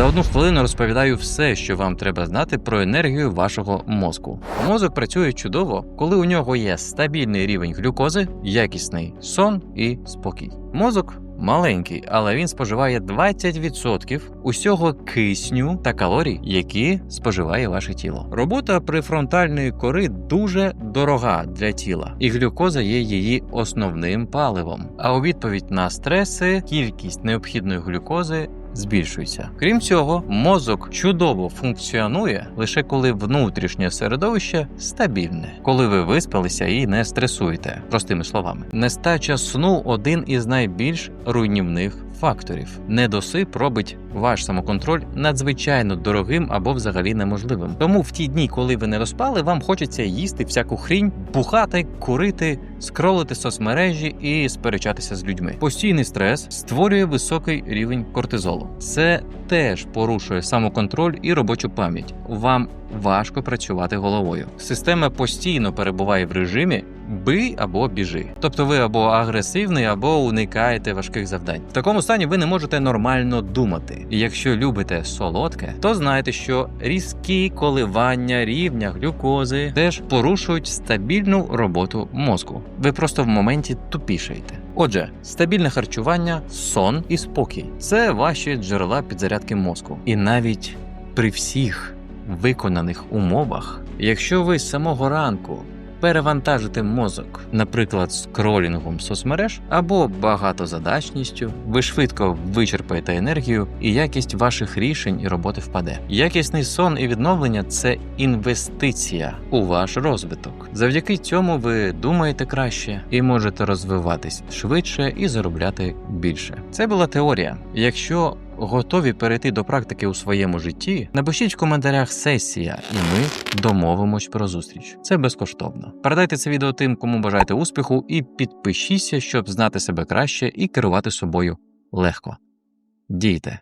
За одну хвилину розповідаю все, що вам треба знати про енергію вашого мозку. Мозок працює чудово, коли у нього є стабільний рівень глюкози, якісний сон і спокій. Мозок маленький, але він споживає 20% усього кисню та калорій, які споживає ваше тіло. Робота префронтальної кори дуже дорога для тіла, і глюкоза є її основним паливом. А у відповідь на стреси кількість необхідної глюкози збільшується. Крім цього, мозок чудово функціонує лише коли внутрішнє середовище стабільне, коли ви виспалися і не стресуєте. Простими словами, нестача сну один із найбільш руйнівних факторів. Недосип робить ваш самоконтроль надзвичайно дорогим або взагалі неможливим. Тому в ті дні, коли ви не розпали, вам хочеться їсти всяку хрінь, бухати, курити, скролити соцмережі і сперечатися з людьми. Постійний стрес створює високий рівень кортизолу. Це теж порушує самоконтроль і робочу пам'ять. Вам важко працювати головою. Система постійно перебуває в режимі бий або біжи. Тобто ви або агресивний, або уникаєте важких завдань. В такому стані ви не можете нормально думати. І якщо любите солодке, то знайте, що різкі коливання рівня глюкози теж порушують стабільну роботу мозку. Ви просто в моменті тупішаєте. Отже, стабільне харчування, сон і спокій це ваші джерела підзарядки мозку. І навіть при всіх виконаних умовах, якщо ви з самого ранку перевантажите мозок, наприклад, скролінгом соцмереж або багатозадачністю, ви швидко вичерпаєте енергію, і якість ваших рішень і роботи впаде. Якісний сон і відновлення це інвестиція у ваш розвиток. Завдяки цьому ви думаєте краще і можете розвиватись швидше і заробляти більше. Це була теорія. Якщо готові перейти до практики у своєму житті, напишіть в коментарях сесія, і ми домовимось про зустріч. Це безкоштовно. Передайте це відео тим, кому бажаєте успіху, і підпишіться, щоб знати себе краще і керувати собою легко. Дійте.